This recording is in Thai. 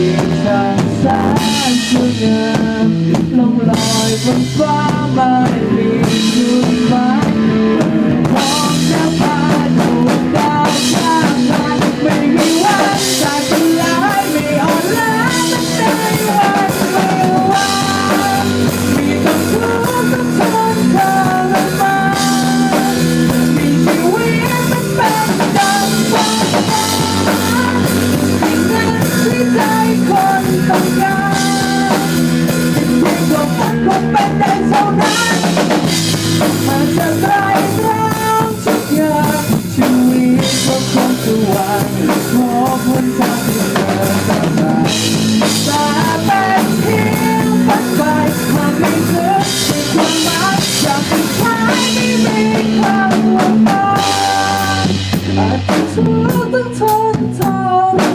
ียนจากแสงสวเงินลงลอยบนฟ้า วันขอคนทางที่เธอจะาแเพียงฝันไปความไม่ลึกในความรักจากที่ท้ายไม่มีความหวังอาจจะสู้ต้องทนทรม